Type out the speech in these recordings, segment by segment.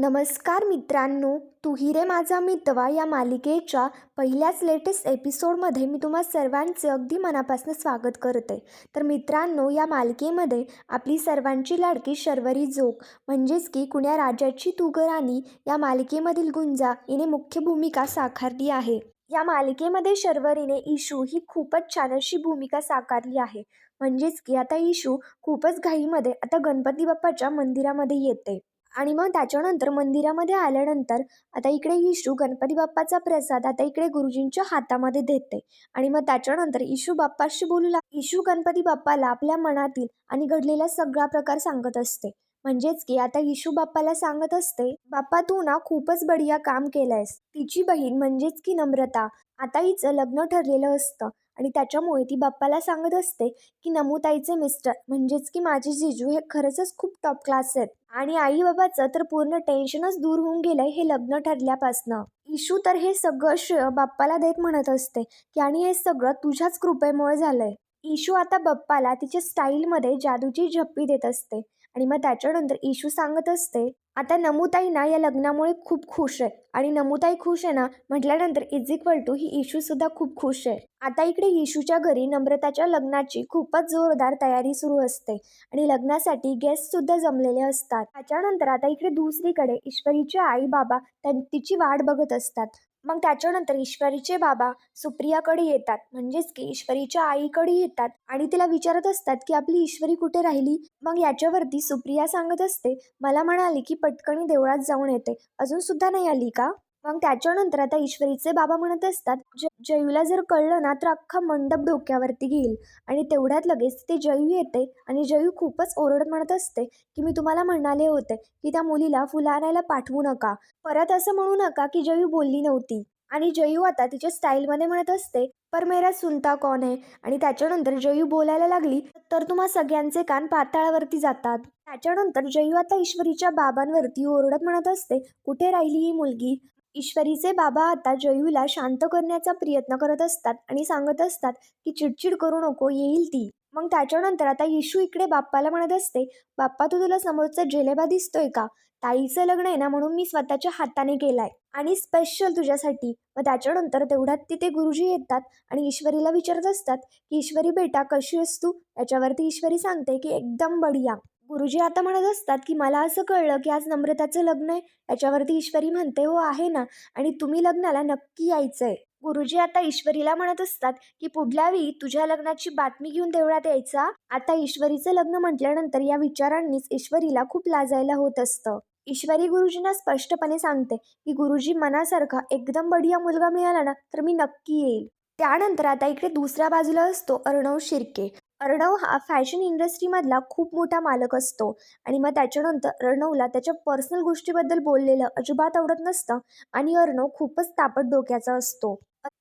नमस्कार मित्रांनो तू रे माझा मितवा या मालिकेच्या पहिल्याच लेटेस्ट एपिसोडमध्ये मी तुम्हा सर्वांचे अगदी मनापासून स्वागत करते. तर मित्रांनो या मालिकेमध्ये आपली सर्वांची लाडकी शर्वरी जोग म्हणजेच की कुण्या राजाची तुगराणी या मालिकेमधील गुंजा हिने मुख्य भूमिका साकारली आहे. या मालिकेमध्ये शर्वरीने इशू ही खूपच छान अशी भूमिका साकारली आहे. म्हणजेच की आता इशू खूपच घाईमध्ये आता गणपती बाप्पाच्या मंदिरामध्ये येते. आणि मग त्याच्यानंतर मंदिरामध्ये आल्यानंतर आता इकडे इशू गणपती बाप्पाचा प्रसाद आता इकडे गुरुजींच्या हातामध्ये देते. आणि मग त्याच्यानंतर इशू बाप्पाशी बोलू लाग इशू गणपती बाप्पाला आपल्या मनातील आणि घडलेला सगळा प्रकार सांगत असते. म्हणजेच की आता इशू बाप्पाला सांगत असते बाप्पा तू ना खूपच बढिया काम केलंयस. तिची बहीण म्हणजेच की नम्रता. आता हिचं लग्न ठरलेलं असतं. आणि त्याच्यामुळे ती बाप्पाला सांगत असते की नमुताईचे मिस्टर म्हणजेच की माझे जिजू हे खरंच खूप टॉप क्लास आहेत. आणि आई बाबाचं तर पूर्ण टेन्शनच दूर होऊन गेलंय हे लग्न ठरल्यापासनं. इशू तर हे सगळं श्रेय बाप्पाला देत म्हणत असते की आणि हे सगळं तुझ्याच कृपेमुळे झालंय. इशू आता बाप्पाला तिच्या स्टाईलमध्ये जादूची झप्पी देत असते. आणि मग त्याच्यानंतर इशू सांगत असते आता नमुताई ना या लग्नामुळे खूप खुश आहे. आणि नमुताई खुश आहे ना म्हटल्यानंतर इज इक्वल टू ही इशूसुद्धा खूप खुश आहे. आता इकडे इशूच्या घरी नम्रताच्या लग्नाची खूपच जोरदार तयारी सुरू असते आणि लग्नासाठी गेस्टसुद्धा जमलेले असतात. त्याच्यानंतर आता इकडे दुसरीकडे ईश्वरीचे आई बाबा त्यां तिची वाट बघत असतात. मग त्याच्यानंतर ईश्वरीचे बाबा सुप्रियाकडे येतात. म्हणजेच की ईश्वरीच्या आईकडे येतात आणि तिला विचारत असतात की आपली ईश्वरी कुठे राहिली? मग याच्यावरती सुप्रिया सांगत असते मला म्हणाली की पटकणी देवळात जाऊन येते. अजून सुद्धा नाही आली का? मग त्याच्यानंतर आता ईश्वरीचे बाबा म्हणत असतात ज जयूला जर कळलं ना तर अख्खा मंडप डोक्यावरती घेईल. आणि तेवढ्यात लगेच ते जयू येते आणि जयू खूपच ओरडत म्हणत असते की मी तुम्हाला म्हणाले होते की त्या मुलीला फुलं आणायला पाठवू नका. परत असं म्हणू नका की जयू बोलली नव्हती. आणि जयू आता तिच्या स्टाईलमध्ये म्हणत असते पर मेरा सुनता कौन आहे आणि त्याच्यानंतर जयू बोलायला लागली तर तुम्हा सगळ्यांचे कान पाताळावरती जातात. त्याच्यानंतर जयू आता ईश्वरीच्या बाबांवरती ओरडत म्हणत असते कुठे राहिली ही मुलगी? ईश्वरीचे बाबा आता जयूला शांत करण्याचा प्रयत्न करत असतात आणि सांगत असतात की चिडचिड करू नको येईल ती. मग त्याच्यानंतर आता इशू इकडे बाप्पाला म्हणत असते बाप्पा तू तुला समोरचा जेलेबा दिसतोय का? ताईचं लग्न आहे ना म्हणून मी स्वतःच्या हाताने केलाय आणि स्पेशल तुझ्यासाठी. मग त्याच्यानंतर तेवढ्यात तिथे गुरुजी येतात आणि ईश्वरीला विचारत असतात की ईश्वरी बेटा कशी आहेस तू? याच्यावरती ईश्वरी सांगते की एकदम बढिया. गुरुजी आता म्हणत असतात की मला असं कळलं की आज नम्रताचं लग्न आहे. याच्यावरती ईश्वरी म्हणते हो आहे ना. आणि तुम्ही लग्नाला नक्की यायचं आहे गुरुजी आता ईश्वरीला म्हणत असतात की पुढल्या वेळी तुझ्या लग्नाची बातमी घेऊन देवळात यायचा. आता ईश्वरीचं लग्न म्हटल्यानंतर या विचारांनीच ईश्वरीला खूप लाजायला होत असतं. ईश्वरी गुरुजींना स्पष्टपणे सांगते की गुरुजी मनासारखा एकदम बढिया मुलगा मिळाला ना तर मी नक्की येईल. त्यानंतर आता इकडे दुसऱ्या बाजूला असतो अर्णव शिर्के. अर्णव हा फॅशन इंडस्ट्रीमधला खूप मोठा मालक असतो. आणि मग त्याच्यानंतर अर्णवला त्याच्या पर्सनल गोष्टीबद्दल बोललेलं अजिबात आवडत नसतं आणि अर्णव खूपच तापट डोक्याचा असतो.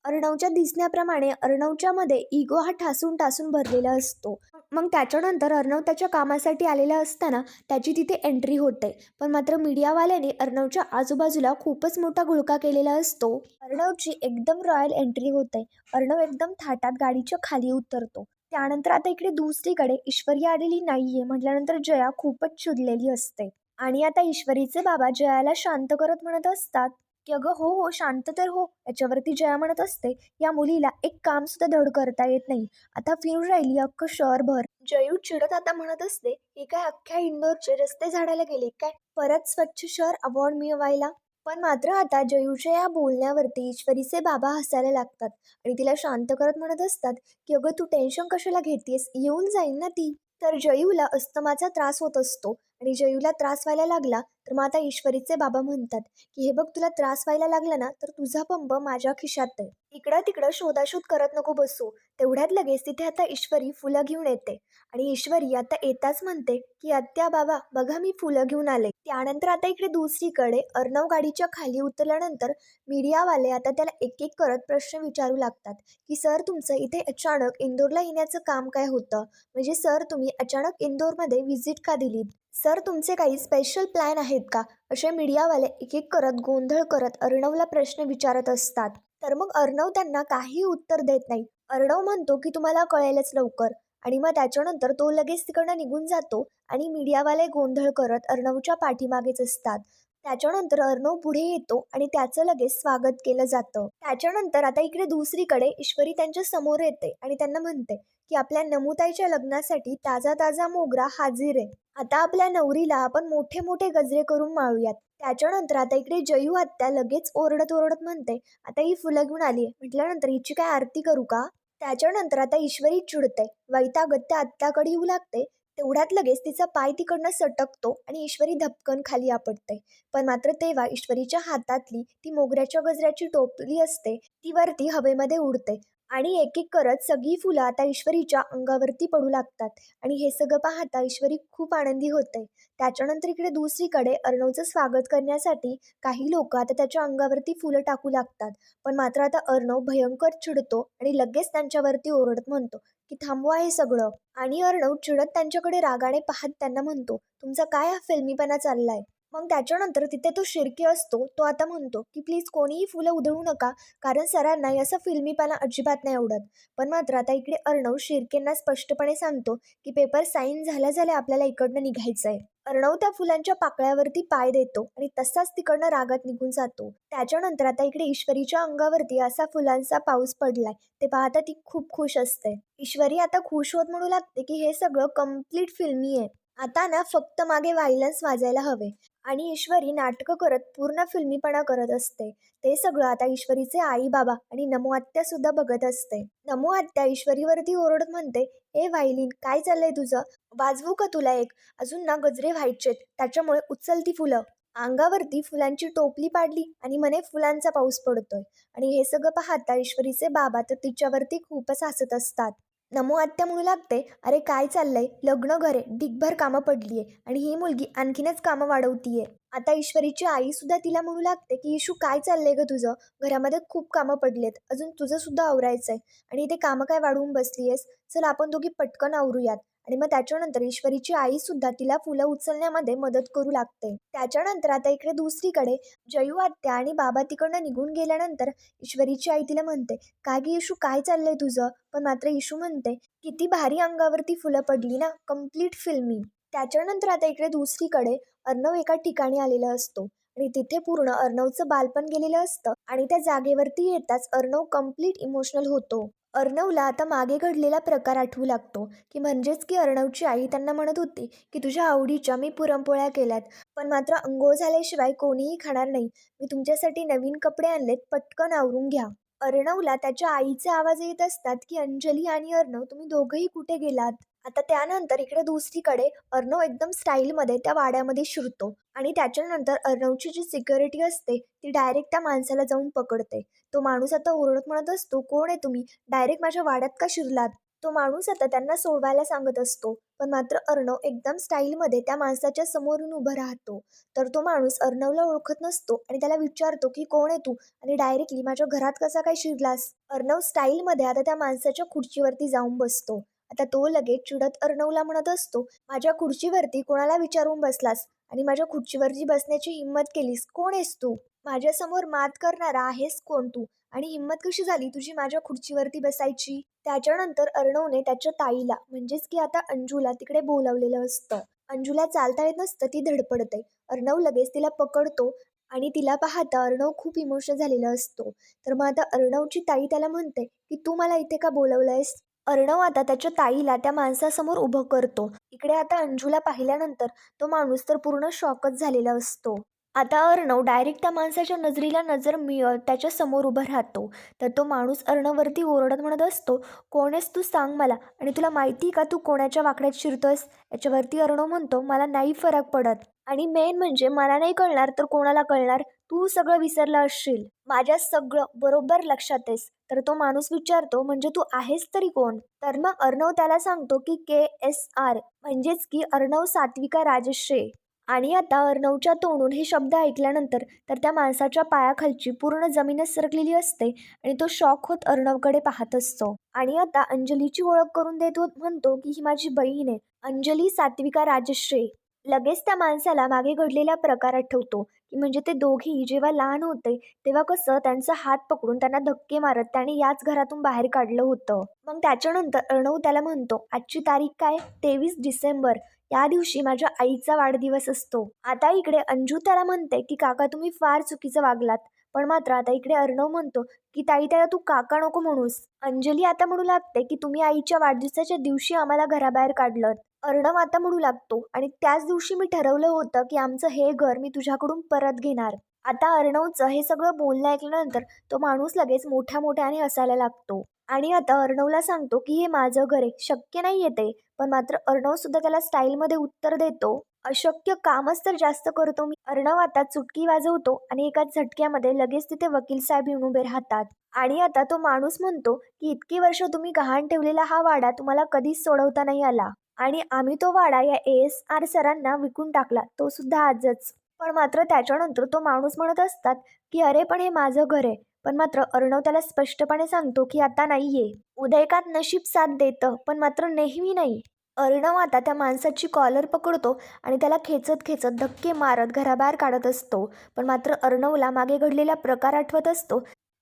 अर्णवच्या दिसण्याप्रमाणे अर्णवच्या मध्ये इगो हा ठासून ठासून भरलेला असतो. मग त्याच्यानंतर अर्णव त्याच्या कामासाठी आलेला असताना त्याची तिथे एंट्री होते. पण मात्र मीडियावाल्याने अर्णवच्या आजूबाजूला खूपच मोठा घुळका केलेला असतो. अर्णवची एकदम रॉयल एंट्री होते. अर्णव एकदम थाटात गाडीच्या खाली उतरतो. त्यानंतर आता इकडे दुसरीकडे ईश्वरी आलेली नाहीये म्हटल्यानंतर जया खूपच चुरलेली असते. आणि आता ईश्वरीचे बाबा जयाला शांत करत म्हणत असतात की अगं हो हो शांत तर हो. याच्यावरती जया म्हणत असते या मुलीला एक काम सुद्धा धड करता येत नाही. आता फिरून राहिली अख्खं शहरभर. जयू चिडत आता म्हणत असते हे काय अख्ख्या इंदोरचे रस्ते झाडायला गेले काय? परत स्वच्छ शहर अवॉर्ड मिळवायला? पण मात्र आता जयूच्या या बोलण्यावरती ईश्वरीचे बाबा हसायला लागतात आणि तिला शांत करत म्हणत असतात की अगं तू टेन्शन कशाला घेतेस? येऊन जाईल ना ती. तर जयूला अस्तमाचा त्रास होत असतो. आणि जयूला त्रास व्हायला लागला तर मग आता ईश्वरीचे बाबा म्हणतात की हे बघ तुला त्रास व्हायला लागला ना तर तुझा पंप माझ्या खिशात आहे. इकडं तिकडं शोधाशोध करत नको बसू. तेवढ्यात लगेच तिथे आता ईश्वरी फुलं घेऊन येते. आणि ईश्वरी आता येताच म्हणते की आत्या बाबा बघा मी फुलं घेऊन आले. त्यानंतर आता इकडे दुसरीकडे अर्णव गाडीच्या खाली उतरल्यानंतर मीडियावाले आता त्याला एक एक करत प्रश्न विचारू लागतात की सर तुमचं इथे अचानक इंदोरला येण्याचं काम काय होतं? म्हणजे सर तुम्ही अचानक इंदोरमध्ये व्हिजिट का दिलीत? सर तुमचे काही स्पेशल प्लॅन आहेत का? असे मीडियावाले एक एक करत गोंधळ करत अर्णवला प्रश्न विचारत असतात. तर मग अर्णव त्यांना काही उत्तर देत नाही. अर्णव म्हणतो की तुम्हाला कळेलच लवकर. आणि मग त्याच्यानंतर तो लगेच तिकडनं निघून जातो आणि मीडियावाले गोंधळ करत अर्णवच्या पाठीमागेच असतात. त्याच्यानंतर अर्णव पुढे येतो आणि त्याचं लगेच स्वागत केलं जातं. त्याच्यानंतर आता इकडे दुसरीकडे ईश्वरी त्यांच्यासमोर येते आणि त्यांना म्हणते की आपल्या नमुताईच्या लग्नासाठी ताजा ताजा मोगरा हाजीर आहे. आता आपल्या नवरीला आपण मोठे मोठे गजरे करून माळूयात. त्याच्यानंतर आता इकडे जयू आत्या लगेच ओरडत ओरडत म्हणते आता ही फुलं घेऊन आली म्हटल्यानंतर हिची काय आरती करू का? त्याच्यानंतर आता ईश्वरी चिडते. वैतागत्या आत्याकडे येऊ लागते. तेवढ्यात लगेच तिचा पाय तिकडनं सटकतो आणि ईश्वरी धपकन खाली आपटते. पण मात्र तेव्हा ईश्वरीच्या हातातली ती मोगऱ्याच्या गजऱ्याची टोपली असते. ती वरती हवेमध्ये उडते. आणि एक एक करत सगळी फुलं आता ईश्वरीच्या अंगावरती पडू लागतात. आणि हे सगळं पाहता ईश्वरी खूप आनंदी होते. त्याच्यानंतर इकडे दुसरीकडे अर्णवचं स्वागत करण्यासाठी काही लोक आता त्याच्या अंगावरती फुलं टाकू लागतात. पण मात्र आता अर्णव भयंकर चिडतो आणि लगेच त्यांच्यावरती ओरडत म्हणतो की थांबवा हे सगळं. आणि अर्णव चिडत त्यांच्याकडे रागाने पाहत त्यांना म्हणतो तुमचा काय हा फिल्मीपणा चाललाय? मग त्याच्यानंतर तिथे तो शिर्के असतो तो आता म्हणतो की प्लीज कोणीही फुलं उधळू नका कारण सरांना असं फिल्मीपणा अजिबात नाही आवडत. पण मात्र आता इकडे अर्णव शिर्केंना स्पष्टपणे सांगतो की पेपर साईन झाल्या झाल्या आपल्याला इकडनं निघायचं आहे अर्णव त्या फुलांच्या पाकळ्यावरती पाय देतो आणि तसाच तिकडनं रागात निघून जातो. त्याच्यानंतर आता इकडे ईश्वरीच्या अंगावरती असा फुलांचा पाऊस पडलाय. ते पाहता ती खूप खुश असते. ईश्वरी आता खुश होत म्हणू लागते की हे सगळं कंप्लीट फिल्मी आहे. आता ना फक्त मागे व्हायलन्स वाजायला हवे. आणि ईश्वरी नाटकं करत पूर्ण फिल्मीपणा करत असते. ते सगळं आता ईश्वरीचे आई बाबा आणि नमो आत्या सुद्धा बघत असते. नमो आत्या ईश्वरीवरती ओरडत म्हणते ए व्हायलिन काय चाललंय तुझं? वाजवू का तुला एक? अजून ना गजरे व्हायचेत. त्याच्यामुळे उचलती फुलं. अंगावरती फुलांची टोपली पाडली आणि म्हणे फुलांचा पाऊस पडतोय. आणि हे सगळं पाहता ईश्वरीचे बाबा तर तिच्यावरती खूपच हसत असतात. नमो आत्या म्हणू लागते अरे काय चाललंय? लग्न घरे ढिगभर कामं पडलीये आणि ही मुलगी आणखीनच कामं वाढवतीये. आता ईश्वरीची आई सुद्धा तिला म्हणू लागते की इशू काय चाललंय ग तुझं? घरामध्ये खूप कामं पडलेत. अजून तुझं सुद्धा आवरायचंय. आणि इथे कामं काय वाढवून बसलीयस? चल आपण दोघी पटकन आवरूयात. आणि मग त्याच्यानंतर ईश्वरीची आई सुद्धा तिला फुलं उचलण्यामध्ये मदत करू लागते. त्याच्यानंतर आता इकडे दुसरीकडे जयू आत्या आणि बाबा तिकडनं निघून गेल्यानंतर ईश्वरीची आई तिला म्हणते काय गी इशू काय चाललंय तुझं? पण मात्र इशू म्हणते किती भारी अंगावरती फुलं पडली ना कंप्लीट फिल्मी. त्याच्यानंतर आता इकडे दुसरीकडे अर्णव एका ठिकाणी आलेला असतो आणि तिथे पूर्ण अर्णवचं बालपण गेलेलं असतं आणि त्या जागेवरती येताच अर्णव कंप्लीट इमोशनल होतो. अर्णवला आता मागे घडलेला प्रकार आठवू लागतो की म्हणजेच की अर्णवची आई त्यांना म्हणत होती की तुझ्या आवडीच्या मी पुरणपोळ्या केल्यात पण मात्र अंघोळ झाल्याशिवाय कोणीही खाणार नाही. मी तुमच्यासाठी नवीन कपडे आणलेत पटकन आवरून घ्या. अर्णवला त्याच्या आईचे आवाज येत असतात की अंजली आणि अर्णव तुम्ही दोघंही कुठे गेलात? आता त्यानंतर इकडे दुसरीकडे अर्णव एकदम स्टाईलमध्ये त्या वाड्यामध्ये शिरतो. आणि त्याच्यानंतर अर्णवची जी सिक्युरिटी असते ती डायरेक्ट त्या माणसाला जाऊन पकडते. तो माणूस आता ओरडत म्हणत असतो कोण आहे तुम्ही? डायरेक्ट माझ्या वाड्यात का शिरलात? तो माणूस आता त्यांना सोडवायला सांगत असतो पण मात्र अर्णव एकदम स्टाईलमध्ये त्या माणसाच्या समोरून उभा राहतो. तर तो माणूस अर्णवला ओळखत नसतो आणि त्याला विचारतो की कोण आहे तू? आणि डायरेक्टली माझ्या घरात कसा काय शिरलास? अर्णव स्टाईलमध्ये आता त्या माणसाच्या खुर्चीवरती जाऊन बसतो. आता तो लगेच चिडत अर्णवला म्हणत असतो माझ्या खुर्चीवरती कोणाला विचारून बसलास? आणि माझ्या खुर्चीवरती बसण्याची हिंमत केलीस? कोण आहेस तू? माझ्यासमोर मात करणारा आहेस कोण तू? आणि हिंमत कशी झाली तुझी माझ्या खुर्चीवरती बसायची? त्याच्यानंतर अर्णवने त्याच्या ताईला म्हणजेच की आता अंजूला तिकडे बोलावलेलं असतं. अंजूला चालता येत नसतं ती धडपडते. अर्णव लगेच तिला पकडतो आणि तिला पाहता अर्णव खूप इमोशनल झालेला असतो. तर मग आता अर्णवची ताई त्याला म्हणते की तू मला इथे का बोलवलं आहेस अर्णव आता त्याच्या ताईला त्या माणसासमोर उभं करतो. इकडे आता अंजूला पाहिल्यानंतर तो माणूस तर पूर्ण शॉकच झालेला असतो. आता अर्णव डायरेक्ट त्या माणसाच्या नजरेला नजर मिळत त्याच्यासमोर उभं राहतो. तर तो माणूस अर्णववरती ओरडत म्हणत असतो कोण आहेस तू सांग मला? आणि तुला माहिती का तू कोणाच्या वाकड्यात शिरतोयस? याच्यावरती अर्णव म्हणतो मला नाही फरक पडत. आणि मेन म्हणजे मला नाही कळणार तर कोणाला कळणार? तू सगळं विसरलं असशील. माझ्या सगळं बरोबर लक्षात आहेस. तर तो माणूस विचारतो म्हणजे तू आहेस तरी कोण? तर मग अर्णव त्याला सांगतो की के एस आर म्हणजेच की अर्णव सात्विका राजश्रे. आणि आता अर्णवच्या तोंडून हे शब्द ऐकल्यानंतर तर त्या माणसाच्या पायाखालची पूर्ण जमीनच सरकलेली असते आणि तो शॉक होत अर्णवकडे पाहत असतो. आणि आता अंजलीची ओळख करून देत होत म्हणतो की ही माझी बहीण आहे अंजली सात्विका राजश्रे. लगेच त्या माणसाला मागे घडलेला प्रकार आठवतो. की म्हणजे ते दोघी जेव्हा लहान होते तेव्हा कसं त्यांचा हात पकडून त्यांना धक्के मारत त्याने याच घरातून बाहेर काढलं होतं. मग त्याच्यानंतर अर्णव त्याला म्हणतो आजची तारीख काय? तेवीस डिसेंबर. या दिवशी माझ्या आईचा वाढदिवस असतो. आता इकडे अंजू त्याला म्हणते की काका तुम्ही फार चुकीचं वागलात. पण मात्र आता इकडे अर्णव म्हणतो की ताई त्याला तू काका नको म्हणूस. अंजली आता म्हणू लागते की तुम्ही आईच्या वाढदिवसाच्या दिवशी आम्हाला घराबाहेर काढलं अर्णमाता म्हणू लागतो. आणि त्याच दिवशी मी ठरवलं होतं की आमचं हे घर मी तुझ्याकडून परत घेणार. आता अर्णवचं हे सगळं बोलणं ऐकल्यानंतर तो माणूस लगेच मोठ्या मोठ्याने असायला लागतो. आणि आता अर्णवला सांगतो की हे माझं घर आहे. शक्य नाही येते पण मात्र अर्णव सुद्धा त्याला स्टाईलमध्ये उत्तर देतो. अशक्य कामच तर जास्त करतो मी. अर्णव आता चुटकी वाजवतो आणि एका झटक्यामध्ये लगेच तिथे वकील साहेब येऊन उभे राहतात. आणि आता तो माणूस म्हणतो की इतकी वर्ष तुम्ही गहाण ठेवलेला हा वाडा तुम्हाला कधीच सोडवता नाही आला. आणि आम्ही तो वाडा या ए एस आर सरांना विकून टाकला. तो सुद्धा आजच. पण मात्र त्याच्यानंतर तो माणूस म्हणत असतात की अरे पण हे माझं घर आहे. पण मात्र अर्णव त्याला स्पष्टपणे सांगतो की आता नाहीये उदयकात नशीब साथ देतं पण मात्र नेहमी नाही. अर्णव आता त्या माणसाची कॉलर पकडतो आणि त्याला खेचत खेचत धक्के मारत घराबाहेर काढत असतो. पण मात्र अर्णवला मागे घडलेला प्रकार आठवत असतो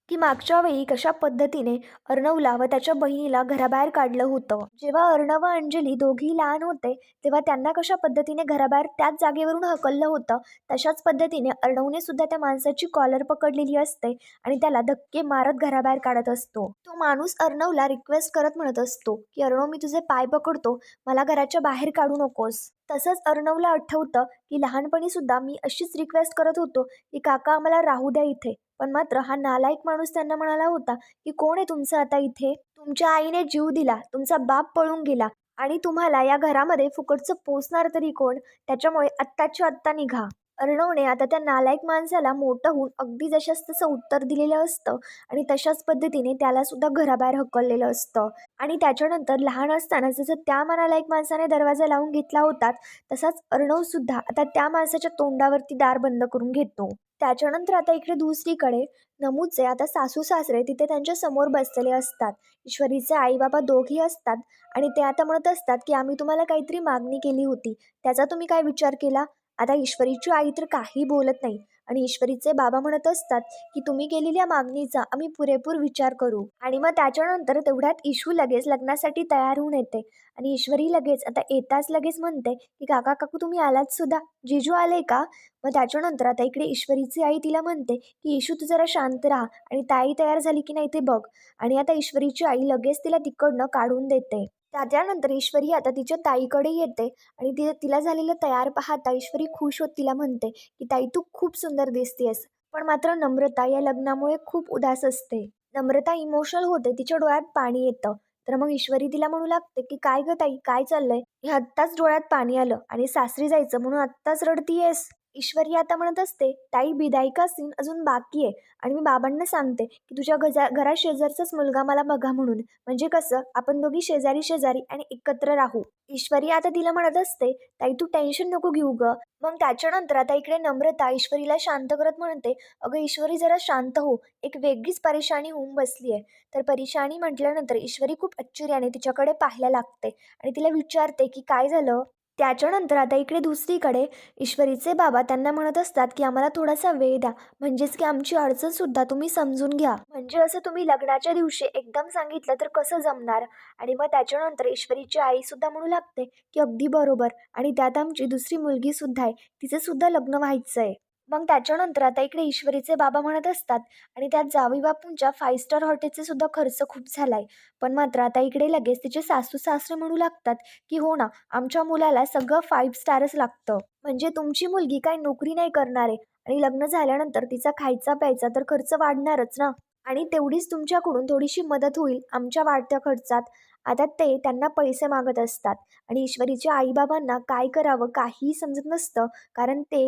की मागच्या वेळी कशा पद्धतीने अर्णवला व त्याच्या बहिणीला घराबाहेर काढलं होतं. जेव्हा अर्णव व अंजली दोघी लहान होते तेव्हा त्यांना कशा पद्धतीने घराबाहेर त्याच जागेवरून हकललं होतं तशाच पद्धतीने अर्णवने सुद्धा त्या माणसाची कॉलर पकडलेली असते आणि त्याला धक्के मारत घराबाहेर काढत असतो. तो माणूस अर्णवला रिक्वेस्ट करत म्हणत असतो की अर्णव मी तुझे पाय पकडतो मला घराच्या बाहेर काढू नकोस. तसंच अर्णवला आठवतं की लहानपणी सुद्धा मी अशीच रिक्वेस्ट करत होतो की काका आम्हाला राहू द्या इथे. पण मात्र हा नालायक माणूस त्यांना म्हणाला होता की कोण आहे तुमचं आता इथे? तुमच्या आईने जीव दिला तुमचा बाप पळून गेला आणि तुम्हाला या घरामध्ये फुकटचं पोचणार तरी कोण? त्याच्यामुळे आत्ताच्या आत्ता निघा. अर्णवने आता त्या नालायक माणसाला मोठं होऊन अगदी जशाच तसं उत्तर दिलेलं असतं आणि तशाच पद्धतीने त्याला सुद्धा घराबाहेर हकललेलं असतं. आणि त्याच्यानंतर लहान असताना जसं त्या नालायक माणसाने दरवाजा लावून घेतला होता तसाच अर्णव सुद्धा आता त्या माणसाच्या तोंडावरती दार बंद करून घेतो. त्याच्यानंतर आता इकडे दुसरीकडे नमूचे आता सासू सासरे तिथे त्यांच्यासमोर बसलेले असतात. ईश्वरीचे आई बाबा दोघी असतात आणि ते आता म्हणत असतात की आम्ही तुम्हाला काहीतरी मागणी केली होती. त्याचा तुम्ही काय विचार केला? आता ईश्वरीची आई तर काही बोलत नाही. आणि ईश्वरीचे बाबा म्हणत असतात की तुम्ही केलेल्या मागणीचा आम्ही पुरेपूर विचार करू. आणि मग त्याच्यानंतर तेवढ्यात इशू लगेच लग्नासाठी तयार होऊन येते. आणि ईश्वरी लगेच आता येताच लगेच म्हणते की काका काकू तुम्ही आलात सुद्धा? जिजू आले का? मग त्याच्यानंतर आता इकडे ईश्वरीची आई तिला म्हणते की इशू तू जरा शांत राहा आणि ताई तयार झाली की नाही ते बघ. आणि आता ईश्वरीची आई लगेच तिला तिकडनं काढून देते. त्याच्यानंतर ईश्वरी आता तिच्या ताईकडे येते आणि ती तिला झालेलं तयार पाहता ईश्वरी खुश होत तिला म्हणते की ताई तू खूप सुंदर दिसतेस पण मात्र नम्रता या लग्नामुळे खूप उदास असते. नम्रता इमोशनल होते तिच्या डोळ्यात पाणी येतं. तर मग ईश्वरी तिला म्हणू लागते की काय ग ताई काय चाललंय? हे आत्ताच डोळ्यात पाणी आलं आणि सासरी जायचं म्हणून आत्ताच रडतीयेस. ईश्वरी आता म्हणत असते ताई बिदायका सीन अजून बाकी आहे? आणि मी बाबांना सांगते की तुझ्या गजा घरा शेजारचाच मुलगा मला बघा म्हणून. म्हणजे कसं? आपण दोघी शेजारी शेजारी आणि एकत्र राहू. ईश्वरी आता तिला म्हणत असते ताई तू टेन्शन नको घेऊ ग. मग त्याच्यानंतर आता इकडे नम्रता ईश्वरीला शांत करत म्हणते अगं ईश्वरी जरा शांत हो. एक वेगळीच परेशानी होऊन बसली आहे. तर परेशानी म्हटल्यानंतर ईश्वरी खूप आश्चर्याने तिच्याकडे पाहायला लागते आणि तिला विचारते की काय झालं? त्याच्यानंतर आता इकडे दुसरीकडे ईश्वरीचे बाबा त्यांना म्हणत असतात की आम्हाला थोडासा वेळ द्या. म्हणजेच की आमची अडचणसुद्धा तुम्ही समजून घ्या. म्हणजे असं तुम्ही लग्नाच्या दिवशी एकदम सांगितलं तर कसं जमणार? आणि मग त्याच्यानंतर ईश्वरीची आईसुद्धा म्हणू लागते की अगदी बरोबर. आणि त्यात आमची दुसरी मुलगीसुद्धा आहे. तिचंसुद्धा लग्न व्हायचं आहे मग त्याच्यानंतर आता इकडे ईश्वरीचे बाबा म्हणत असतात आणि त्यात जावी बापूंच्या फाईव्ह स्टार हॉटेलचे सुद्धा खर्च खूप झाला आहे पण मात्र आता इकडे लगेच तिचे सासू सासरे म्हणू लागतात की हो ना आमच्या मुलाला सगळं फाईव्ह स्टारच लागतं. म्हणजे तुमची मुलगी काय नोकरी नाही करणार आहे आणि लग्न झाल्यानंतर तिचा खायचा प्यायचा तर खर्च वाढणारच ना? आणि तेवढीच तुमच्याकडून थोडीशी मदत होईल आमच्या वाढत्या खर्चात. आता ते त्यांना पैसे मागत असतात आणि ईश्वरीच्या आईबाबांना काय करावं काहीही समजत नसतं कारण ते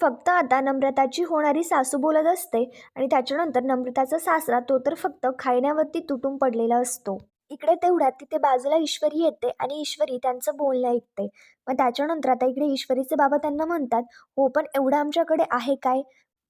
फक्त आता नम्रताची होणारी सासू बोलत असते आणि त्याच्यानंतर नम्रताचा सासरा तो तर फक्त खाण्यावरती तुटून पडलेला असतो. इकडे तेवढ्यात तिथे बाजूला ईश्वरी येते आणि ईश्वरी त्यांचं बोलणं ऐकते. मग त्याच्यानंतर आता इकडे ईश्वरीचे बाबा त्यांना म्हणतात हो पण एवढं आमच्याकडे आहे काय?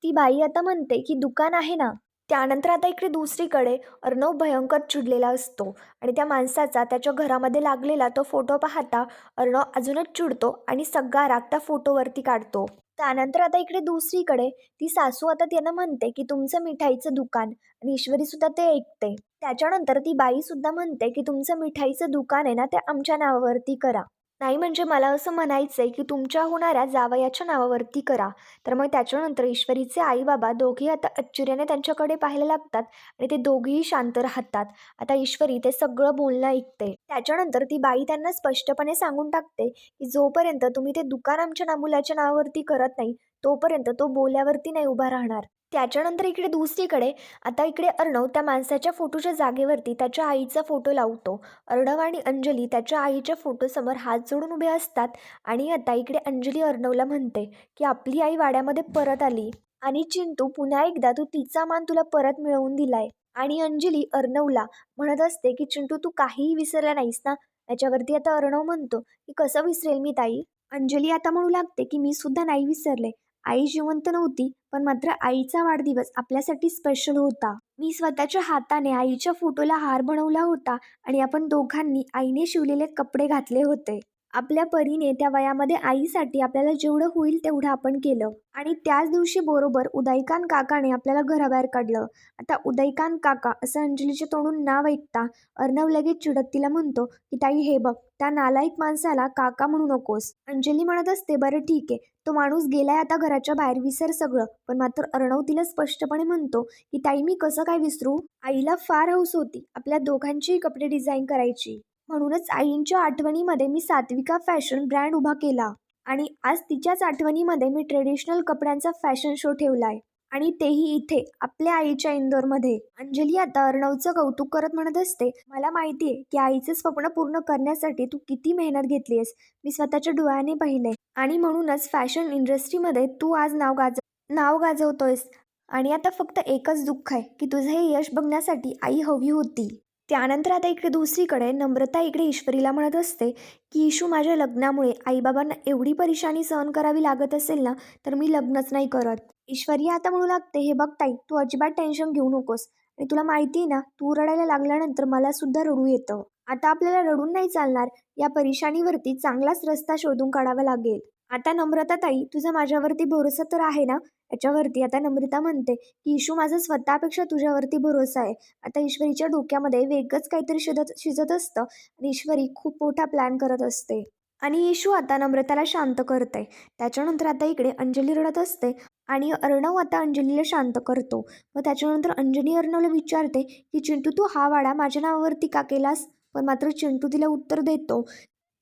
ती बाई आता म्हणते की दुकान आहे ना त्यानंतर आता इकडे दुसरीकडे अर्णव भयंकर चिडलेला असतो आणि त्या माणसाचा त्याच्या घरामध्ये लागलेला तो फोटो पाहता अर्णव अजूनच चिडतो आणि सगळा राग त्या फोटोवरती काढतो. त्यानंतर आता इकडे दुसरीकडे ती सासू आता त्यांना म्हणते की तुमचं मिठाईचं दुकान आणि ईश्वरी सुद्धा ते ऐकते. त्याच्यानंतर ती बाई सुद्धा म्हणते की तुमचं मिठाईचं दुकान आहे ना ते आमच्या नावावरती करा. नाही म्हणजे मला असं म्हणायचं आहे की तुमच्या होणाऱ्या जावयाच्या नावावरती करा. तर मग त्याच्यानंतर ईश्वरीचे आई बाबा दोघेही आता आश्चर्याने त्यांच्याकडे पाहायला लागतात आणि ते दोघेही शांत राहतात. आता ईश्वरी ते सगळं बोलणं ऐकते. त्याच्यानंतर ती बाई त्यांना स्पष्टपणे सांगून टाकते की जोपर्यंत तुम्ही ते दुकान आमच्या नामुलाच्या नावावरती करत नाही तोपर्यंत तो बोल्यावरती नाही उभा राहणार. त्याच्यानंतर इकडे दुसरीकडे आता इकडे अर्णव त्या माणसाच्या फोटोच्या जागेवरती त्याच्या आईचा फोटो लावतो. अर्णव आणि अंजली त्याच्या आईच्या फोटोसमोर हात जोडून उभे असतात आणि आता इकडे अंजली अर्णवला म्हणते की आपली आई वाड्यामध्ये परत आली आणि चिंटू पुन्हा एकदा तू तिचा मान तुला परत मिळवून दिलाय. आणि अंजली अर्णवला म्हणत असते की चिंटू तू काहीही विसरला नाहीस ना? याच्यावरती आता अर्णव म्हणतो की कसं विसरेल मी ताई? अंजली आता म्हणू लागते की मी सुद्धा नाही विसरले. आई जिवंत नव्हती पण मात्र आईचा वाढदिवस आपल्यासाठी स्पेशल होता. मी स्वतःच्या हाताने आईच्या फोटोला हार बनवला होता आणि आपण दोघांनी आईने शिवलेले कपडे घातले होते. आपल्या परीने त्या वयामध्ये आईसाठी आपल्याला जेवढं होईल तेवढं आपण केलं. आणि त्याच दिवशी बरोबर उदयकांत काकाने आपल्याला घराबाहेर काढलं. आता उदयकांत काका असं अंजलीच्या तोंडून नाव ऐकता अर्णव लगेच चिडत तिला म्हणतो की ताई हे बघ त्या नालायक माणसाला काका म्हणू नकोस. अंजली म्हणत असते बरं ठीक आहे. तो माणूस गेलाय आता घराच्या बाहेर विसर सगळं. पण मात्र अर्णव तिला स्पष्टपणे म्हणतो की ताई मी कसं काय विसरू? आईला फार हौस होती. आपल्या दोघांचीही कपडे डिझाईन करायची. म्हणूनच आईंच्या आठवणीमध्ये मी सात्विका फॅशन ब्रँड उभा केला आणि आज तिच्याच आठवणीमध्ये मी ट्रेडिशनल कपड्यांचा फॅशन शो ठेवलाय. आणि तेही इथे आपल्या आईच्या इंदोरमध्ये. अंजली आता अर्णवचं कौतुक करत म्हणत असते मला माहिती आहे की आईचं स्वप्न पूर्ण करण्यासाठी तू किती मेहनत घेतली आहेस मी स्वतःच्या डोळ्याने पाहिले आणि म्हणूनच फॅशन इंडस्ट्रीमध्ये तू आज नाव गाज नाव गाजवतोयस. आणि आता फक्त एकच दुःख आहे की तुझं हे यश बघण्यासाठी आई हवी होती. त्यानंतर आता इकडे दुसरीकडे नम्रता इकडे ईश्वरीला म्हणत असते की इशू माझ्या लग्नामुळे आईबाबांना एवढी परेशानी सहन करावी लागत असेल ना तर मी लग्नच नाही करत. ईश्वरी आता म्हणू लागते हे बघ ताई तू अजिबात टेन्शन घेऊ नकोस आणि तुला माहिती आहे ना तू रडायला लागल्यानंतर मला सुद्धा रडू येतं. आता आपल्याला रडून नाही चालणार या परेशानीवरती चांगलाच रस्ता शोधून काढावा लागेल. आता नम्रता ताई तुझा माझ्यावरती भरोसा तर आहे ना? याच्यावरती. आता नम्रता म्हणते की इशू माझा स्वतःपेक्षा तुझ्यावरती भरोसा आहे. आता ईश्वरीच्या डोक्यामध्ये वेगळंच काहीतरी शिजत शिजत असतं आणि ईश्वरी खूप मोठा प्लॅन करत असते. आणि येशू आता नम्रताला शांत करते त्याच्यानंतर आता इकडे अंजली रडत असते आणि अर्णव आता अंजलीला शांत करतो. मग त्याच्यानंतर अंजली अर्णवला विचारते की चिंटू तू हा वाडा माझ्या नावावरती का केलास? पण मात्र चिंटू तिला उत्तर देतो.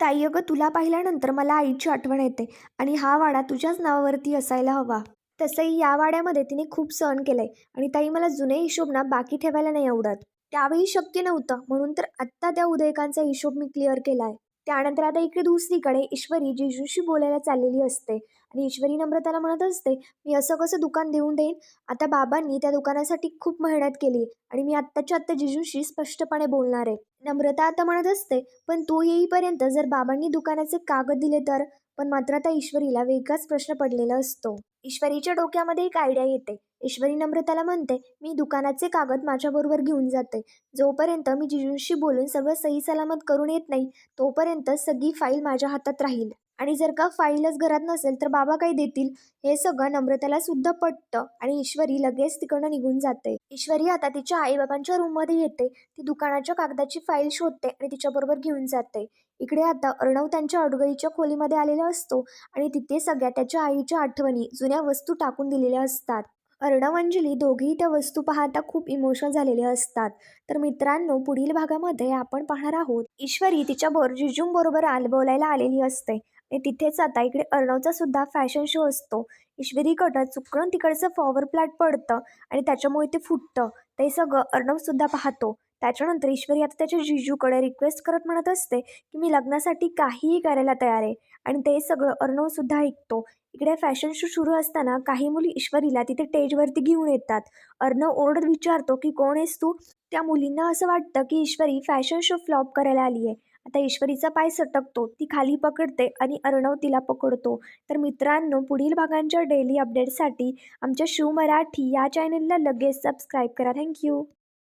ताई अगं तुला पाहिल्यानंतर मला आईची आठवण येते आणि हा वाडा तुझ्याच नावावरती असायला हवा. तसंही या वाड्यामध्ये तिने खूप सहन केलंय आणि ताई मला जुने हिशोब ना बाकी ठेवायला नाही आवडत. त्यावेळी शक्य नव्हतं म्हणून तर आत्ता त्या उदयकांचा हिशोब मी क्लिअर केलाय. त्यानंतर आता इकडे दुसरीकडे ईश्वरी जिजूशी बोलायला चाललेली असते. आणि ईश्वरी नम्रताला म्हणत असते मी असं कसं दुकान देऊन देईन? आता बाबांनी त्या दुकानासाठी खूप मेहनत केली आणि मी आत्ताच्या आत्ता जिजूशी स्पष्टपणे बोलणार आहे. नम्रता आता म्हणत असते पण तू येईपर्यंत जर बाबांनी दुकानाचे कागद दिले तर? पण मात्र आता ईश्वरीला वेगळाच प्रश्न पडलेला असतो. ईश्वरीच्या डोक्यामध्ये एक आयडिया येते. ईश्वरी नम्रताला म्हणते मी दुकानाचे कागद माझ्याबरोबर घेऊन जाते. जोपर्यंत मी जिजूंशी बोलून सगळं सही सलामत करून येत नाही तोपर्यंत सगळी फाईल माझ्या हातात राहील. आणि जर का फाईलच घरात नसेल तर बाबा काय देतील? हे सगळं नम्रताला सुद्धा पटतं आणि ईश्वरी लगेच तिकडनं निघून जाते. ईश्वरी आता तिच्या आईबाबांच्या रूममध्ये येते ती दुकानाच्या कागदाची फाईल शोधते आणि तिच्याबरोबर घेऊन जाते. इकडे आता अर्णव त्यांच्या अडगळीच्या खोलीमध्ये आलेला असतो आणि तिथे सगळ्या त्याच्या आईच्या आठवणी जुन्या वस्तू टाकून दिलेल्या असतात. अर्णव अंजली दोघेही त्या वस्तू पाहता खूप इमोशनल झालेले असतात. तर मित्रांनो पुढील भागामध्ये आपण पाहणार आहोत. ईश्वरी तिच्या बोर जिजूंबरोबर आल बोलायला आलेली असते. तिथेच आता इकडे अर्णवचा सुद्धा फॅशन शो असतो. ईश्वरीकडं चुकून तिकडचं फॉवर प्लॅट पडतं आणि त्याच्यामुळे ते फुटतं. ते सगळं अर्णवसुद्धा पाहतो. त्याच्यानंतर ईश्वरी आता त्याच्या जिजूकडे रिक्वेस्ट करत म्हणत असते की मी लग्नासाठी काहीही करायला तयार आहे. आणि ते सगळं अर्णवसुद्धा ऐकतो. इकडे फॅशन शो सुरू असताना काही मुली ईश्वरीला तिथे स्टेजवरती घेऊन येतात. अर्णव ओरडत विचारतो की कोण आहेस तू? त्या मुलींना असं वाटतं की ईश्वरी फॅशन शो फ्लॉप करायला आली आहे आता ईश्वरीचा पाय सटकतो ती खाली पकडते आणि अर्णव तिला पकडतो. तर मित्रांनो पुढील भागांच्या डेली अपडेटसाठी आमच्या शिव मराठी या चॅनलला लगेच सबस्क्राईब करा. थँक्यू